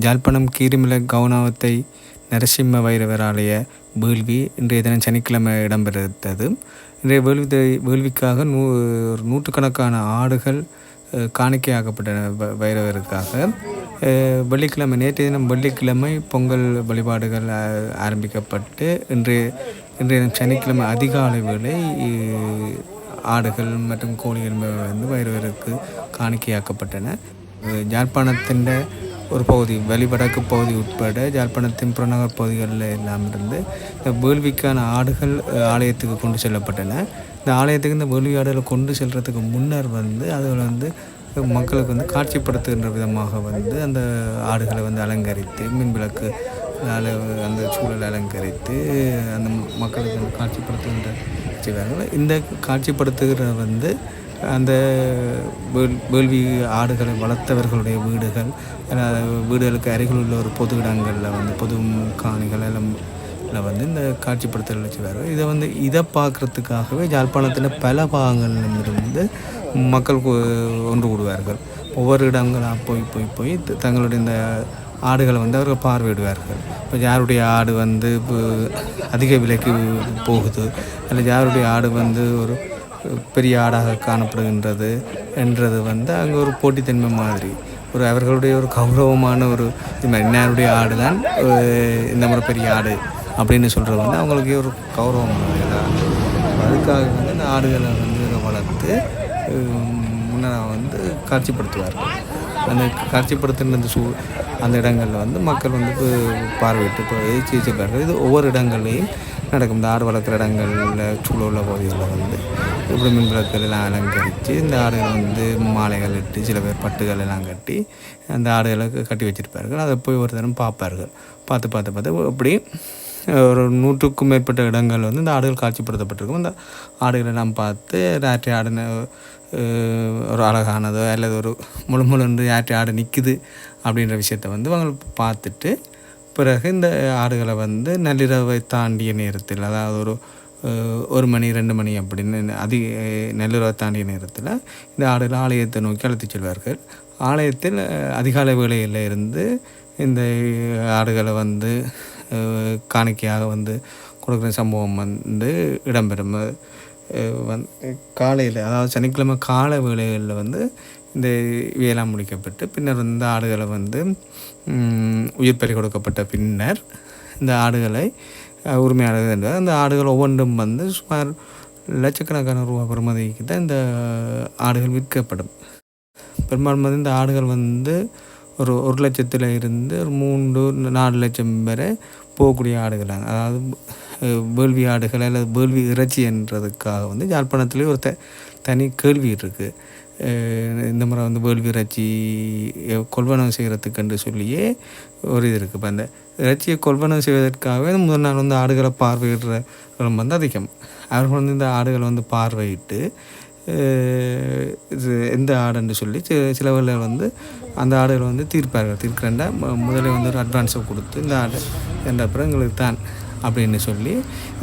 ஜாழ்ப்பாணம் கீரிமலை கவுனாவத்தை நரசிம்ம வைரவர் ஆலய வேள்வி இன்றைய தினம் சனிக்கிழமை இடம்பெறுத்தது இன்றைய வேள்வி வேள்விக்காக நூ நூற்றுக்கணக்கான ஆடுகள் காணிக்கையாக்கப்பட்டன வ- வைரவருக்காக. வெள்ளிக்கிழமை நேற்றைய தினம் வெள்ளிக்கிழமை பொங்கல் வழிபாடுகள் ஆரம்பிக்கப்பட்டு இன்றைய இன்றைய தினம் சனிக்கிழமை அதிகாலை வேளை ஆடுகள் மற்றும் கோழிகள் வந்து வைரவருக்கு காணிக்கையாக்கப்பட்டன. ஜாழ்ப்பாணத்தின் ஒரு பகுதி வழிவடக்கு பகுதி உட்பட ஜாழ்ப்பாணத்தின் புறநகர் பகுதிகளில் எல்லாம் இருந்து இந்த வேள்விக்கான ஆடுகள் ஆலயத்துக்கு கொண்டு செல்லப்பட்டன. இந்த ஆலயத்துக்கு இந்த வேள்வி ஆடுகளை கொண்டு செல்கிறதுக்கு முன்னர் வந்து அதில் வந்து மக்களுக்கு வந்து காட்சிப்படுத்துகின்ற விதமாக வந்து அந்த ஆடுகளை வந்து அலங்கரித்து மின் விளக்கு அந்த சூழலை அலங்கரித்து அந்த மக்களுக்கு வந்து காட்சிப்படுத்துகின்ற செய்வார்கள். இந்த காட்சிப்படுத்துகிற வந்து அந்த வேள்வி ஆடுகளை வளர்த்தவர்களுடைய வீடுகள் வீடுகளுக்கு அருகில் உள்ள ஒரு பொது இடங்களில் வந்து பொது காணிகள் எல்லாம் வந்து இந்த காட்சிப்படுத்தல் செய்வார்கள். இதை வந்து இதை பார்க்குறதுக்காகவே யாழ்ப்பாணத்தில் பல இருந்து மக்கள் ஒன்று கூடுவார்கள். ஒவ்வொரு இடங்களாக போய் போய் போய் தங்களுடைய இந்த ஆடுகளை வந்து அவர்கள் பார்வையிடுவார்கள். இப்போ யாருடைய ஆடு வந்து இப்போ அதிக விலைக்கு போகுது? அல்லது யாருடைய ஆடு வந்து ஒரு பெரிய ஆடாக காணப்படுகின்றது என்றது வந்து அங்கே ஒரு போட்டித்தன்மை மாதிரி. ஒரு அவர்களுடைய ஒரு கௌரவமான ஒரு இது மாதிரி இன்னாருடைய ஆடு தான் இந்த முறை பெரிய ஆடு அப்படின்னு சொல்கிறது வந்து அவங்களுக்கு ஒரு கௌரவமானது அதுக்காக வந்து இந்த ஆடுகளை வந்து வளர்த்து முன்னதாக வந்து காட்சிப்படுத்துவார்கள். அந்த காட்சிப்படுத்துகிற அந்த சூ அந்த இடங்களில் வந்து மக்கள் வந்து இப்போ பார்வையிட்டு சிகிச்சை பெறுறது இது ஒவ்வொரு இடங்கள்லையும் நடக்கும். இந்த ஆடு வளர்க்குற இடங்களில் சூழ உள்ள பகுதிகளில் வந்து இப்படி மின் எல்லாம் அலங்கரித்து இந்த ஆடுகள் வந்து மாலைகள் இட்டு சில பேர் பட்டுகள் எல்லாம் கட்டி அந்த ஆடுகளை கட்டி வச்சிருப்பார்கள். அதை போய் ஒரு தரம் பார்ப்பார்கள். பார்த்து பார்த்து பார்த்து இப்படி ஒரு நூற்றுக்கும் மேற்பட்ட இடங்கள் வந்து இந்த ஆடுகள் காட்சிப்படுத்தப்பட்டிருக்கும். இந்த ஆடுகளை எல்லாம் பார்த்து ராத்திரி ஆடின ஒரு அழகானதோ அல்லது ஒரு முழு முழுன்று யாற்றி ஆடு நிற்குது அப்படின்ற விஷயத்த வந்து அவங்க பார்த்துட்டு பிறகு இந்த ஆடுகளை வந்து நள்ளிரவை தாண்டிய நேரத்தில் அதாவது ஒரு ஒரு மணி ரெண்டு மணி அப்படின்னு அதிக நள்ளிரவை தாண்டிய நேரத்தில் இந்த ஆடுகள் ஆலயத்தை நோக்கி அழைத்துச் செல்வார்கள். ஆலயத்தில் அதிகாலை வேளையில் இருந்து இந்த ஆடுகளை வந்து காணிக்கையாக வந்து கொடுக்குற சம்பவம் வந்து இடம்பெறும். வந் காலையில் அதாவது சனிக்கிழமை காலை வேளைகளில் வந்து இந்த வேளாண் முடிக்கப்பட்டு பின்னர் இந்த ஆடுகளை வந்து உயிர் பறி கொடுக்கப்பட்ட பின்னர் இந்த ஆடுகளை உரிமையாளர்கள் என்பது அந்த ஆடுகள் ஒவ்வொன்றும் வந்து சுமார் லட்சக்கணக்கான ரூபா பெறுமதிக்கு தான் இந்த ஆடுகள் விற்கப்படும். பெரும்பாலும் வந்து இந்த ஆடுகள் வந்து ஒரு ஒரு லட்சத்தில் இருந்து ஒரு மூன்று நாலு லட்சம் வரை போகக்கூடிய ஆடுகளாங்க அதாவது வேள்வி ஆடுகள் அல்லது வேள்வி இறைச்சி என்றதுக்காக வந்து யாழ்ப்பாணத்துலேயே ஒரு த தனி கேள்வி இருக்குது இந்த முறை வந்து வேள்வி இறைச்சி கொள்வனம் செய்கிறதுக்கென்று சொல்லியே ஒரு இது இருக்குது இப்போ அந்த இறைச்சியை கொள்வனம் செய்வதற்காகவே முதல் நாள் வந்து ஆடுகளை பார்வையிடுறவங்க வந்து அதிகம். அவர்கள் வந்து இந்த ஆடுகளை வந்து பார்வையிட்டு இது எந்த ஆடுன்னு சொல்லி சில சிலவர்கள் வந்து அந்த ஆடுகளை வந்து தீர்ப்பார்கள். தீர்க்கிறேன்டா முதலில் வந்து ஒரு அட்வான்ஸை கொடுத்து இந்த ஆடு என்ற அப்புறம் எங்களுக்கு தான். அப்படின்னு சொல்லி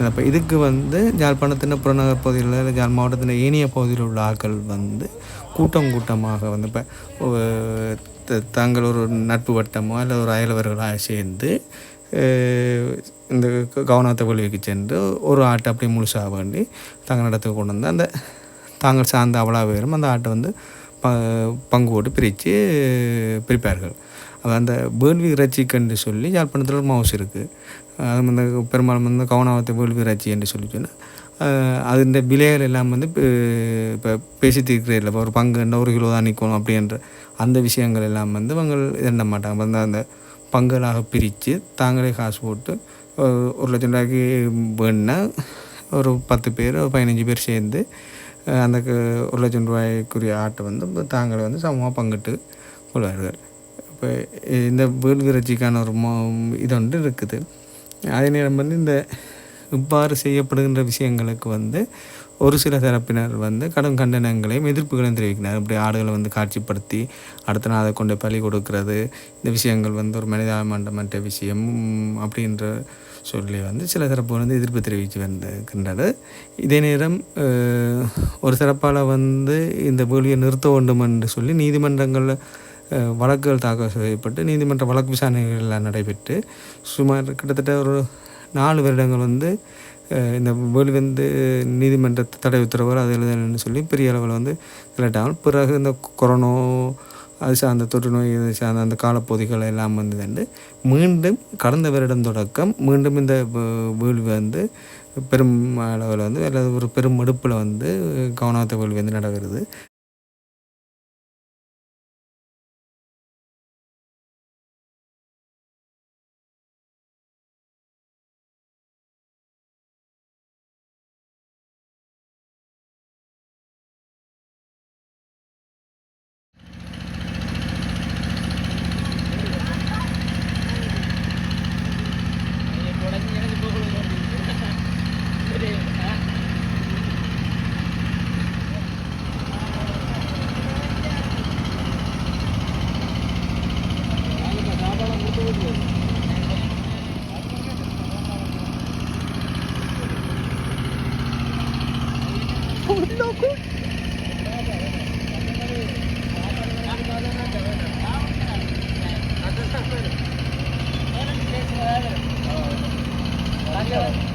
அப்போ இதுக்கு வந்து யாழ்ப்பாணத்தின் புறநகர் பகுதியில் இல்லை யாழ் மாவட்டத்தின் ஏனைய பகுதியில் உள்ள ஆட்கள் வந்து கூட்டம் கூட்டமாக வந்து இப்போ தாங்கள் ஒரு நட்பு வட்டமோ இல்லை ஒரு அயலவர்களாக சேர்ந்து இந்த கவனத்தை விளைவிக்கு சென்று ஒரு ஆட்டை அப்படியே முழுசாக வேண்டி தங்கள் இடத்துக்கு கொண்டு வந்து அந்த தாங்கள் சார்ந்த அவளாக பேரும் அந்த ஆட்டை வந்து ப பங்கு போட்டு பிரித்து பிரிப்பார்கள். அந்த வேள்வி இறைச்சிக்கன்று சொல்லி யாழ்ப்பாணத்தில் மவுஸ் இருக்குது அது வந்து பெரும்பாலும் வந்து கவனாவத்தை வேள்வி இறைச்சி என்று சொல்லி சொன்னால் அது இந்த விலைகள் எல்லாம் வந்து இப்போ பேசி தீர்க்கிறதில்ல இப்போ ஒரு பங்கு என்ன ஒரு கிலோ தான் நிற்கணும் அப்படின்ற அந்த விஷயங்கள் எல்லாம் வந்து அவங்க இதண்ட மாட்டாங்க. வந்து அந்த பங்குகளாக பிரித்து தாங்களே காசு போட்டு ஒரு- லட்சம் ரூபாய்க்கு வேணுன்னா ஒரு பத்து பேர் ஒரு பதினஞ்சு பேர் சேர்ந்து அந்த க- ஒரு லட்சம் ரூபாய்க்குரிய ஆட்டை வந்து தாங்களே வந்து சமமாக பங்கிட்டு கொள்வார்கள். இப்போ இந்த வீடு விரட்சிக்கான ஒரு மோ இது ஒன்று இருக்குது. அதே நேரம் வந்து இந்த இவ்வாறு செய்யப்படுகின்ற விஷயங்களுக்கு வந்து ஒரு சில தரப்பினர் வந்து கடும் கண்டனங்களையும் எதிர்ப்புகளையும் தெரிவிக்கிறார் இப்படி ஆடுகளை வந்து காட்சிப்படுத்தி அடுத்த நாள் அதை கொண்டு பலி கொடுக்கறது இந்த விஷயங்கள் வந்து ஒரு மனிதாபிமானமற்ற விஷயம் அப்படின்ற சொல்லி வந்து சில தரப்பு வந்து எதிர்ப்பு தெரிவித்து வந்திருக்கின்றது. இதே நேரம் ஒரு சிறப்பால் வந்து இந்த வேலியை நிறுத்த வேண்டும் என்று சொல்லி நீதிமன்றங்களில் வழக்குகள் தாக்கல் செய்யப்பட்டு நீதிமன்ற வழக்கு விசாரணைகள் எல்லாம் நடைபெற்று சுமார் கிட்டத்தட்ட ஒரு நாலு வருடங்கள் வந்து இந்த வெளிவந்து வந்து நீதிமன்ற தடை உத்தரவு அது எழுதணும்னு சொல்லி பெரிய அளவில் வந்து இல்லாட்டால் பிறகு இந்த கொரோனா அது சார்ந்த தொற்று நோய் இது சார்ந்த அந்த காலப்பகுதிகள் எல்லாம் வந்து மீண்டும் கடந்த வருடம் தொடக்கம் மீண்டும் இந்த வீழ்வு வந்து பெரும் அளவில் வந்து அல்லது ஒரு பெரும் எடுப்பில் வந்து கவனத்தை வேள்வி வந்து நடக்கிறது. నాకు ధన్యవాదాలు.